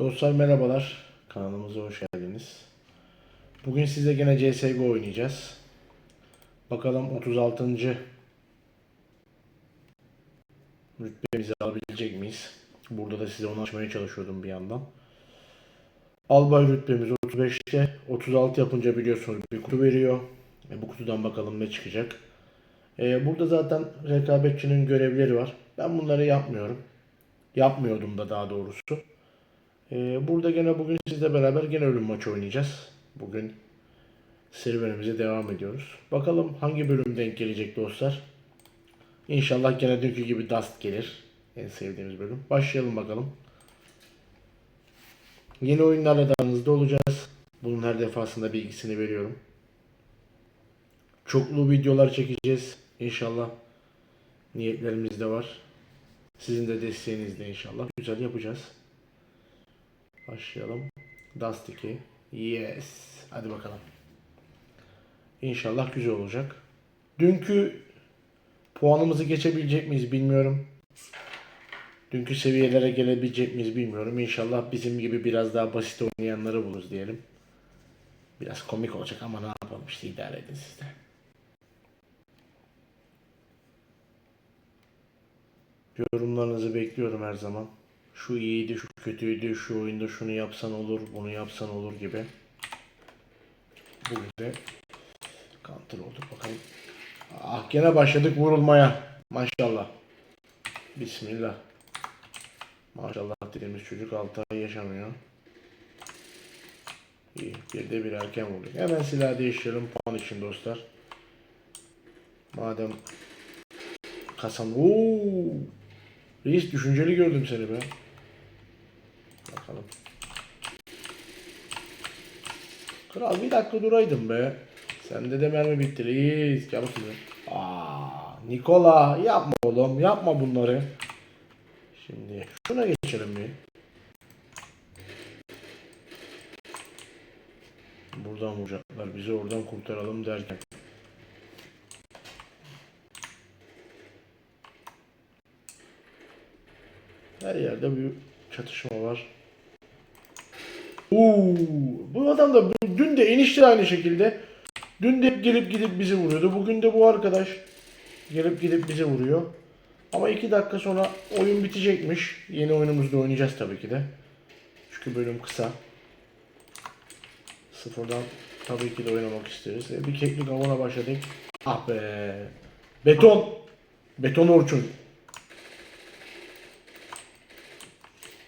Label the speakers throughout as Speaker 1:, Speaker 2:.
Speaker 1: Dostlar merhabalar. Kanalımıza hoş geldiniz. Bugün size gene CSGO oynayacağız. Bakalım 36. rütbemizi alabilecek miyiz? Burada da size onu açmaya çalışıyordum bir yandan. Albay rütbemiz 35'te. 36 yapınca biliyorsunuz bir kutu veriyor. E, bu kutudan bakalım ne çıkacak. E, burada zaten rekabetçinin görevleri var. Ben bunları yapmıyorum. Yapmıyordum da daha doğrusu. Ee, burada gene bugün sizle beraber gene ölüm maçı oynayacağız. Bugün serüvenimize devam ediyoruz. Bakalım hangi bölüm denk gelecek dostlar. İnşallah gene dünkü gibi Dust gelir. En sevdiğimiz bölüm. Başlayalım bakalım. Yeni oyunlarla da aranızda olacağız. Bunun her defasında bilgisini veriyorum. Çoklu videolar çekeceğiz. İnşallah niyetlerimiz de var. Sizin de desteğinizle inşallah güzel yapacağız. Başlayalım. Dust 2. Yes. Hadi bakalım. İnşallah güzel olacak. Dünkü puanımızı geçebilecek miyiz bilmiyorum. Dünkü seviyelere gelebilecek miyiz bilmiyorum. İnşallah bizim gibi biraz daha basit oynayanları buluruz diyelim. Biraz komik olacak ama ne yapalım işte idare edin siz de. Yorumlarınızı bekliyorum her zaman. Şu iyiydi, şu kötüydü, şu oyunda şunu yapsan olur, bunu yapsan olur gibi. Bugün de counter olduk bakalım. Ah gene başladık vurulmaya. Maşallah. Bismillah. Maşallah dediğimiz çocuk 6 ay yaşamıyor. İyi. Bir de bir erken vurduk. Hemen silah değiştirelim puan için dostlar. Madem kasan... Oo! Reis düşünceli gördüm seni be. Bakalım. Kral bir dakika duraydın be. Sende de mermi bitti reis. Gel bakayım. Aa, Nikola yapma oğlum yapma bunları. Şimdi şuna geçelim bir. Buradan vuracaklar. Bizi oradan kurtaralım derken. Her yerde bir çatışma var. Oo, bu adam da bu- dün de enişte aynı şekilde. Dün de gelip gidip bizi vuruyordu. Bugün de bu arkadaş gelip gidip bizi vuruyor. Ama iki dakika sonra oyun bitecekmiş. Yeni oyunumuzda oynayacağız tabii ki de. Çünkü bölüm kısa. Sıfırdan tabii ki de oynamak isteriz. E, bir keklik avına başladık. Ah be. Beton. Beton Orçun.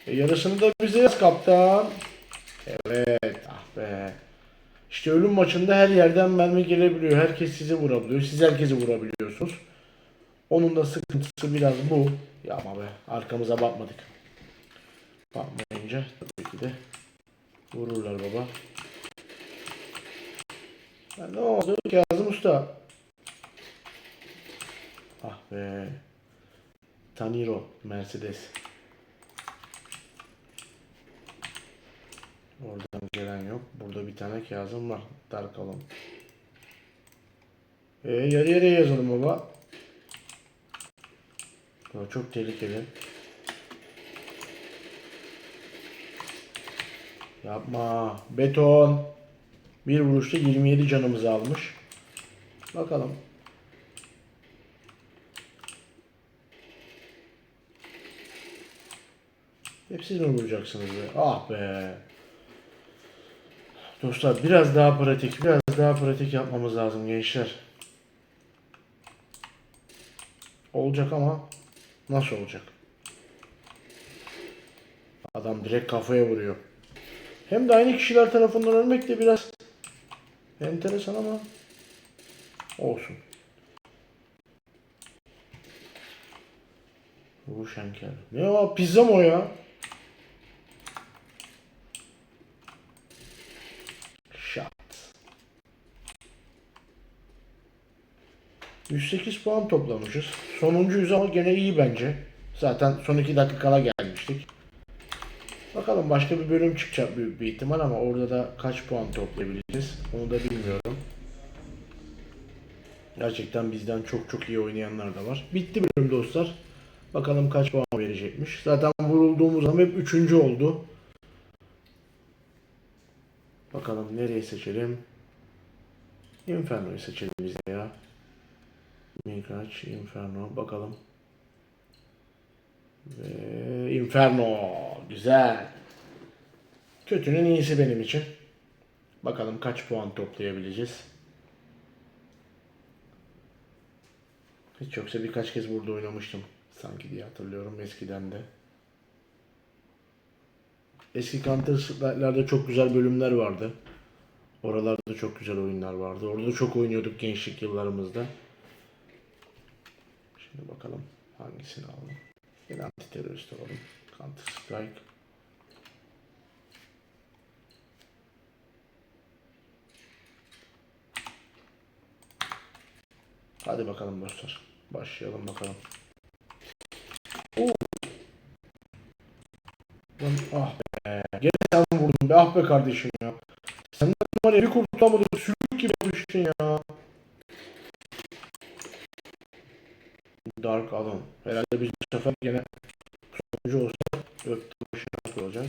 Speaker 1: E, yarısını da bize yaz kaptan. Evet ah be. İşte ölüm maçında her yerden mermi gelebiliyor. Herkes sizi vurabiliyor. Siz herkesi vurabiliyorsunuz. Onun da sıkıntısı biraz bu. Ya ama be arkamıza bakmadık. Bakmayınca tabii ki de vururlar baba. Ya ne oldu Kazım Usta? Ah be. Taniro Mercedes. Oradan gelen yok. Burada bir tane Kazım var. Dark alan. Ee, yarı yarıya yazalım baba. Bu çok tehlikeli. Yapma. Beton. Bir vuruşta 27 canımızı almış. Bakalım. Hep siz mi vuracaksınız be? Ah be. Dostlar biraz daha pratik, biraz daha pratik yapmamız lazım gençler. Olacak ama nasıl olacak? Adam direkt kafaya vuruyor. Hem de aynı kişiler tarafından ölmek de biraz enteresan ama olsun. Bu şenker. Ne o? Pizza mı o ya? 108 puan toplamışız. Sonuncuyuz ama gene iyi bence. Zaten son 2 dakika kala gelmiştik. Bakalım başka bir bölüm çıkacak büyük bir ihtimal ama orada da kaç puan toplayabileceğiz onu da bilmiyorum. Gerçekten bizden çok çok iyi oynayanlar da var. Bitti bölüm dostlar. Bakalım kaç puan verecekmiş. Zaten vurulduğumuz zaman hep üçüncü oldu. Bakalım nereyi seçelim? Inferno'yu seçelim biz de ya. Miraç, Inferno. Bakalım. Ve Inferno. Güzel. Kötünün iyisi benim için. Bakalım kaç puan toplayabileceğiz. Hiç yoksa birkaç kez burada oynamıştım. Sanki diye hatırlıyorum eskiden de. Eski Counter Strike'larda çok güzel bölümler vardı. Oralarda çok güzel oyunlar vardı. Orada da çok oynuyorduk gençlik yıllarımızda. Şimdi bakalım hangisini alalım. Yine antiterörist alalım. Counter Strike. Hadi bakalım dostlar. Başlayalım bakalım. Oo. Ah be. Gene sen vurdun be. Ah be kardeşim ya. Senden var ya bir kurtulamadık. Sürük gibi düştün ya. Dark Alan. Herhalde biz bu sefer gene sonuncu olsa öptü başına olacak.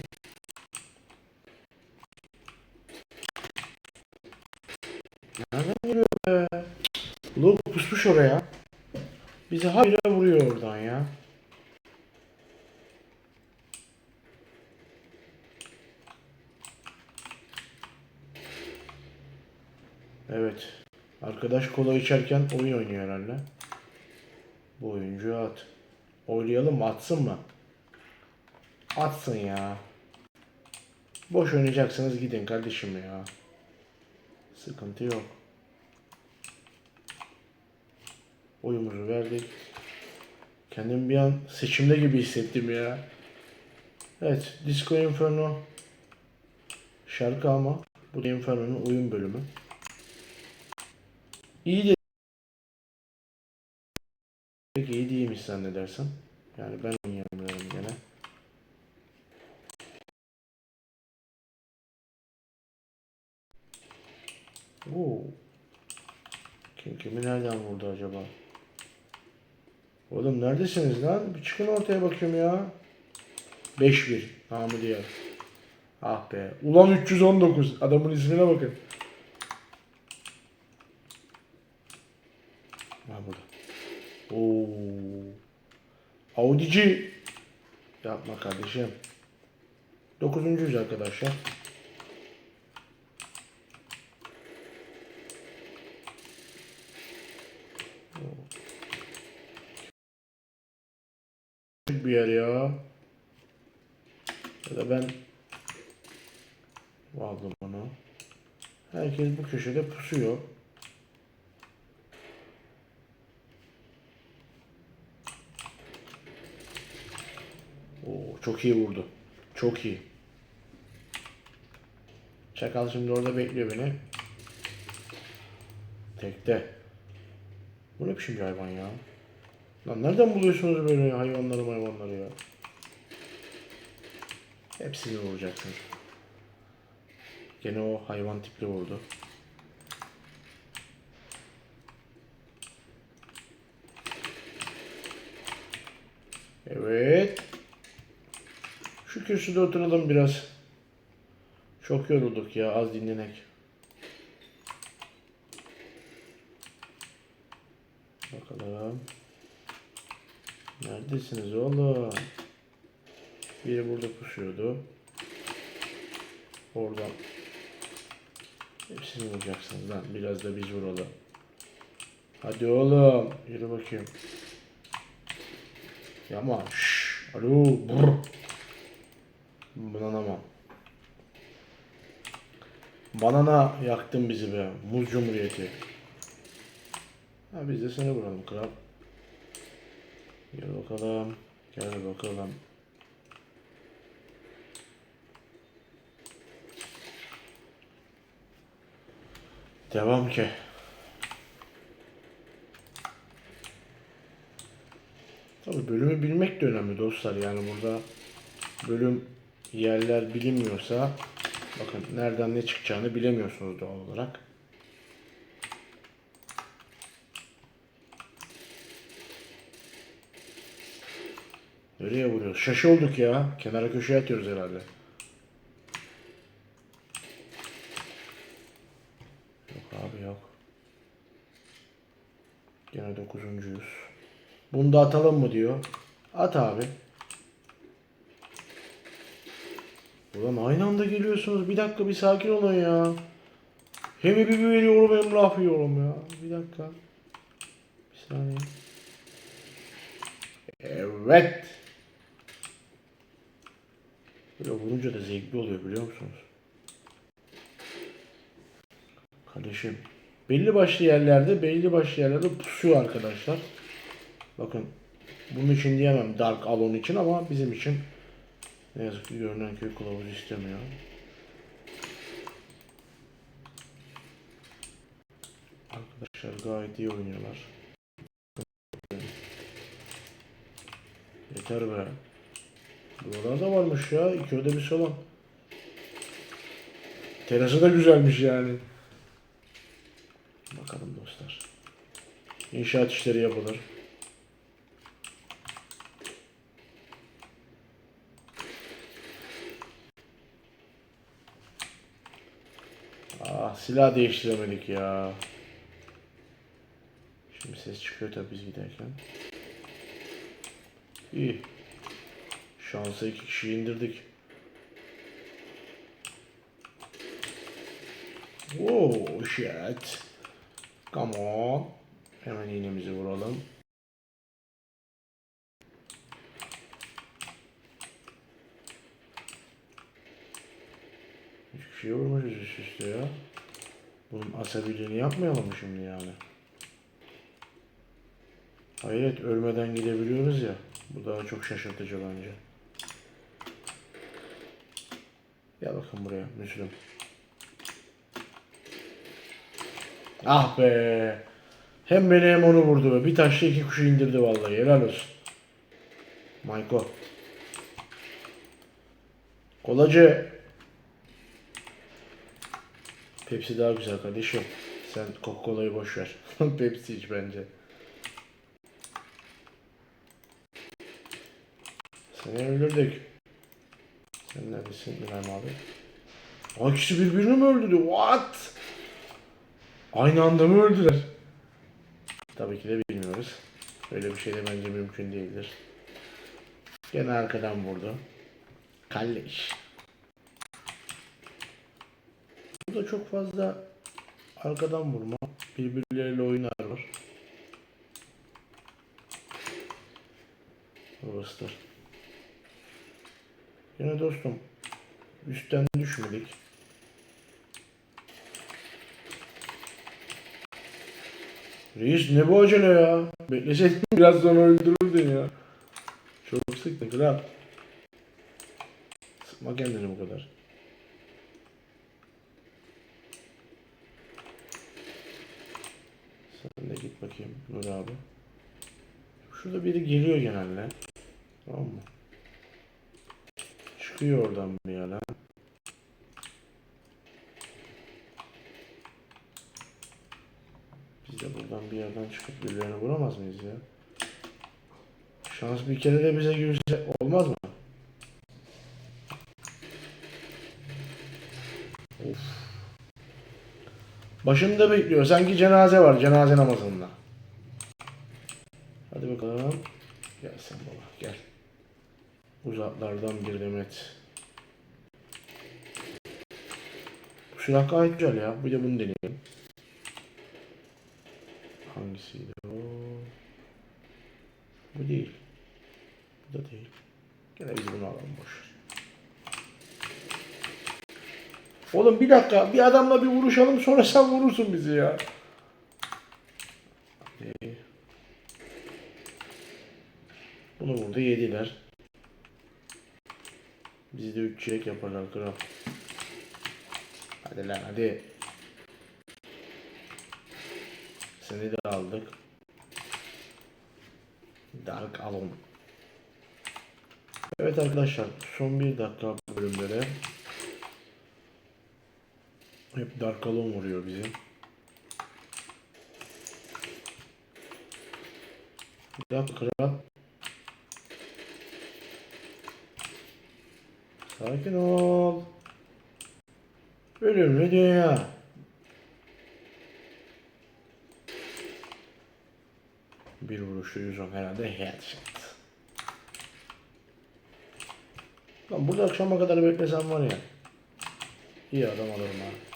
Speaker 1: Nereden geliyor be? Low pusmuş oraya. Bizi habire vuruyor oradan ya. Evet. Arkadaş kola içerken oyun oynuyor herhalde. Bu oyuncu at. Oynayalım mı? Atsın mı? Atsın ya. Boş oynayacaksınız gidin kardeşim ya. Sıkıntı yok. Oyumuzu verdik. Kendimi bir an seçimde gibi hissettim ya. Evet, Disco Inferno şarkı ama bu da Inferno'nun oyun bölümü. İyi de Peki iyi değilmiş zannedersem. Yani ben oynayamıyorum gene. Oo. Kim kimi nereden vurdu acaba? Oğlum neredesiniz lan? Bir çıkın ortaya bakayım ya. 5-1. Namı diğer. Ah be. Ulan 319. Adamın ismine bakın. Ha burada. Oo. Audici. Yapma kardeşim. Dokuzuncuyuz arkadaşlar. bir yer ya. Ya da ben aldım onu. Herkes bu köşede pusuyor. Oo, çok iyi vurdu. Çok iyi. Çakal şimdi orada bekliyor beni. Tekte. Bu ne biçim bir hayvan ya? Lan nereden buluyorsunuz böyle hayvanları hayvanları ya? Hepsini vuracaksınız. Gene o hayvan tipli vurdu. Evet. Şu kürsüde oturalım biraz. Çok yorulduk ya az dinlenek. Bakalım. Neredesiniz oğlum? Biri burada pusuyordu. Oradan. Hepsini vuracaksınız lan. Biraz da biz vuralım. Hadi oğlum. Yürü bakayım. Yama. Şşş. Alo. Brr. Bananama. Banana yaktın bizi be. Muz Cumhuriyeti. Ha biz de seni vuralım kral. Gel bakalım. Gel bakalım. Devam ki. Tabii bölümü bilmek de önemli dostlar. Yani burada bölüm yerler bilinmiyorsa bakın nereden ne çıkacağını bilemiyorsunuz doğal olarak. Nereye vuruyoruz? Şaşı olduk ya. Kenara köşeye atıyoruz herhalde. Yok abi yok. Gene dokuzuncuyuz. Bunu da atalım mı diyor. At abi. Ulan aynı anda geliyorsunuz. Bir dakika bir sakin olun ya. Hem bir veriyorum hem laf yiyorum ya. Bir dakika. Bir saniye. Evet. Böyle vurunca da zevkli oluyor biliyor musunuz? Kardeşim. Belli başlı yerlerde, belli başlı yerlerde pusuyor arkadaşlar. Bakın. Bunun için diyemem Dark Alon için ama bizim için ne yazık ki görünen köy kılavuz istemiyor. Arkadaşlar gayet iyi oynuyorlar. Yeter be. Buralarda varmış ya. İki oda bir salon. Terası da güzelmiş yani. Bakalım dostlar. İnşaat işleri yapılır. Ah silah değiştiremedik ya. Şimdi ses çıkıyor tabii biz giderken. İyi. Şansa iki kişi indirdik. Wow shit. Come on. Hemen iğnemizi vuralım. Üç kişiye vurmuşuz üst üste ya. Bunun asabiliğini yapmayalım mı şimdi yani? Hayret ölmeden gidebiliyoruz ya. Bu daha çok şaşırtıcı bence. Gel bakın buraya Müslüm. Ah be. Hem beni hem onu vurdu be. Bir taşla iki kuşu indirdi vallahi. Helal olsun. Mayko. Kolacı. Pepsi daha güzel kardeşim. Sen Coca-Cola'yı boş ver. Pepsi iç bence. Seni öldürdük. Sen neredesin İbrahim abi? Aa, ikisi birbirini mi öldürdü? What? Aynı anda mı öldüler? Tabii ki de bilmiyoruz. Öyle bir şey de bence mümkün değildir. Gene arkadan vurdu. Kalleş. Burada çok fazla arkadan vurma, birbirleriyle oynar var. Burasıdır. Yine dostum, üstten düşmedik. Reis ne bu acele ya? Bekleseydin biraz sonra öldürürdün ya. Çok sıktı kral. Sıkma kendini bu kadar. Sen de git bakayım Nur abi. Şurada biri geliyor genelde. Tamam mı? Çıkıyor oradan bir yana. Biz de buradan bir yerden çıkıp birilerini vuramaz mıyız ya? Şans bir kere de bize gülse olmaz mı? Of. Başında bekliyor. Sanki cenaze var. Cenaze namazında. Bakalım. Gel sen baba gel. Uzaklardan bir demet. Silah gayet güzel ya. Bir de bunu deneyelim. Hangisiydi o? Bu değil. Bu da değil. Gene biz bunu alalım boş. Oğlum bir dakika bir adamla bir vuruşalım sonra sen vurursun bizi ya. Hadi. Bunu burada yediler. Bizi de 3 çeyrek yaparlar kral. Hadi lan hadi. Seni de aldık. Dark Alon. Evet arkadaşlar son bir dakika de hep Dark Alon vuruyor bizi. Dakika kral. Sakin ol. Ölümlü dünya. Bir vuruşta 110 herhalde headshot. Lan burada akşama kadar beklesem var ya. İyi adam alırım ha.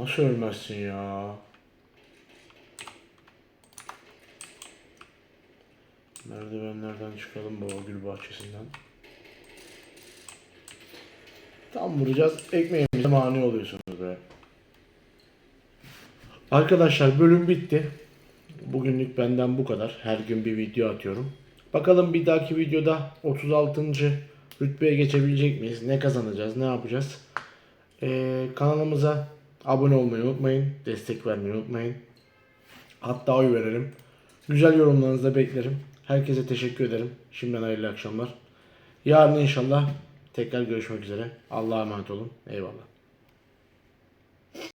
Speaker 1: Nasıl ölmezsin ya? Merdivenlerden çıkalım bu gül bahçesinden. Tam vuracağız. Ekmeğimize mani oluyorsunuz be. Arkadaşlar bölüm bitti. Bugünlük benden bu kadar. Her gün bir video atıyorum. Bakalım bir dahaki videoda 36. rütbeye geçebilecek miyiz? Ne kazanacağız? Ne yapacağız? Ee, kanalımıza abone olmayı unutmayın. Destek vermeyi unutmayın. Hatta oy verelim. Güzel yorumlarınızı da beklerim. Herkese teşekkür ederim. Şimdiden hayırlı akşamlar. Yarın inşallah tekrar görüşmek üzere. Allah'a emanet olun. Eyvallah.